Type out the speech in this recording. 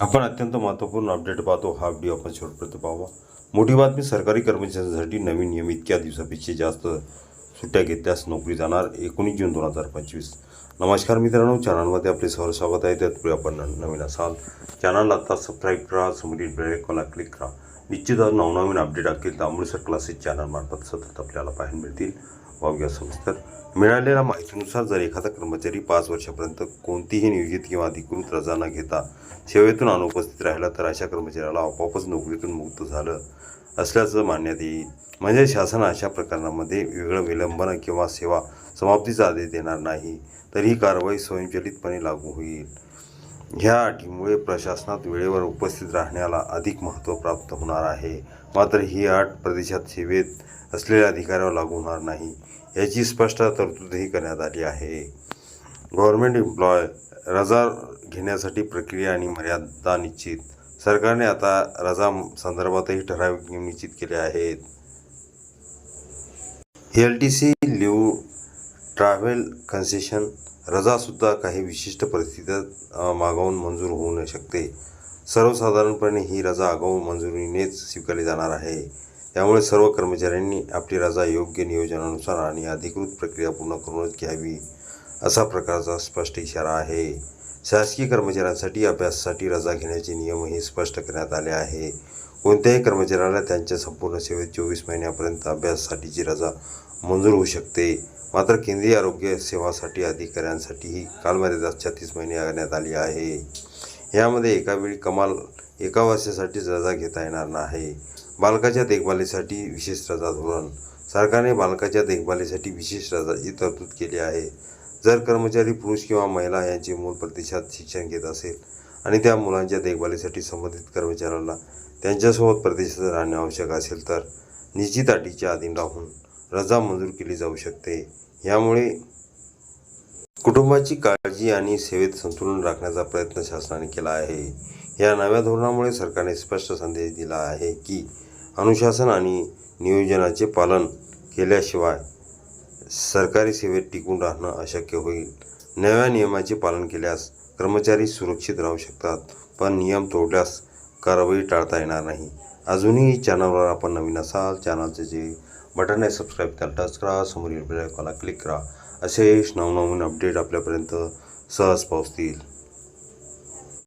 आपण अत्यंत महत्त्वपूर्ण अपडेट पाहतो. हा व्हिडिओ आपण शेवटपर्यंत पाहावा. मोठी बातमी सरकारी कर्मचाऱ्यांसाठी नवीन नियम इतक्या दिवसापेक्षा जास्त सुट्ट्या घेतल्यास नोकरी जाणार एकोणीस जून दोन हजार पंचवीस. नमस्कार मित्रांनो चॅनलमध्ये आपले सर स्वागत आहे. त्यात आपण नवीन असाल चॅनलला आता सबस्क्राईब करा समोरील बेल आयकॉनला क्लिक करा. निश्चितच नवनवीन अपडेट असतील तर सर क्लासेस चॅनलमार्फत सतत आपल्याला पाहायला मिळतील. वावग्या सविस्तर मिळालेल्या माहितीनुसार जर एखादा कर्मचारी पाच वर्षापर्यंत कोणतीही नियोजित किंवा अधिकृत रजा न घेता सेवेतून अनुपस्थित राहिला तर अशा कर्मचाऱ्याला आपोआपच नोकरीतून मुक्त झालं असल्याचं मानण्यात येईल. म्हणजे शासन अशा प्रकरणामध्ये वेगळं विलंबन किंवा सेवा समाप्तीचा आदेश देणार नाही तर ही कारवाई स्वयंचलितपणे लागू होईल. ह्या अटीमुळे प्रशासनात वेळेवर उपस्थित राहण्याला अधिक महत्त्व प्राप्त होणार आहे. मात्र ही अट प्रदेशात सेवेत असलेल्या अधिकाऱ्यावर लागू होणार नाही याची स्पष्ट तरतूदही करण्यात आली आहे. गव्हर्मेंट एम्प्लॉय रजा घेण्यासाठी प्रक्रिया आणि मर्यादा निश्चित. सरकारने आता रजा संदर्भातही ठराविक नियम निश्चित केले आहेत. L T C leave travel concession रजासुद्धा काही विशिष्ट परिस्थितीत मागवून मंजूर होऊ न शकते. सर्वसाधारणपणे ही रजा आगाऊ मंजुरीनेच स्वीकारली जाणार आहे. त्यामुळे सर्व कर्मचाऱ्यांनी आपली रजा योग्य नियोजनानुसार आणि अधिकृत प्रक्रिया पूर्ण करूनच घ्यावी असा प्रकारचा स्पष्ट इशारा आहे. शासकीय कर्मचाऱ्यांसाठी अभ्यासासाठी रजा घेण्याचे नियमही स्पष्ट करण्यात आले आहे. कोणत्याही कर्मचाऱ्याला त्यांच्या संपूर्ण सेवेत चोवीस महिन्यापर्यंत अभ्यासासाठीची रजा मंजूर होऊ शकते. मात्र केंद्रीय आरोग्य सेवासाठी अधिकाऱ्यांसाठीही कालमर्यादा छत्तीस महिने करण्यात आली आहे. यामध्ये एका वेळी कमाल एका वर्षासाठीच रजा घेता येणार नाही. बालकाच्या देखभालीसाठी विशेष रजा धोरण सरकारने बालकाच्या देखभालीसाठी विशेष रजाची तरतूद केली आहे. जर कर्मचारी पुरुष किंवा महिला यांचे मूल प्रतिशत शिक्षण घेत असेल आणि त्या मुलांच्या देखभालीसाठी संबंधित कर्मचाऱ्याला त्यांच्यासोबत प्रदेशात राहणे आवश्यक असेल तर निश्चित अटीच्या अधीन राहून रजा मंजूर केली जाऊ शकते. यामुळे कुटुंबाची काळजी आणि सेवेत संतुलन राखण्याचा प्रयत्न शासनाने केला आहे. या नव्या धोरणामुळे सरकारने स्पष्ट संदेश दिला आहे की अनुशासन आणि नियोजनाचे पालन केल्याशिवाय सरकारी सेवेत टिकून राहणं अशक्य होईल. नव्या नियमाचे पालन केल्यास कर्मचारी सुरक्षित राहू शकतात पण नियम तोडल्यास कारवाई टाळता येणार नाही. अजूनही चॅनलवर आपण नवीन असाल चॅनलचे जे बटन आहे सबस्क्राईब त्याला टच करा समोरील बेल क्लिक करा. असे नवनवीन अपडेट आपल्यापर्यंत सहज पोहोचतील.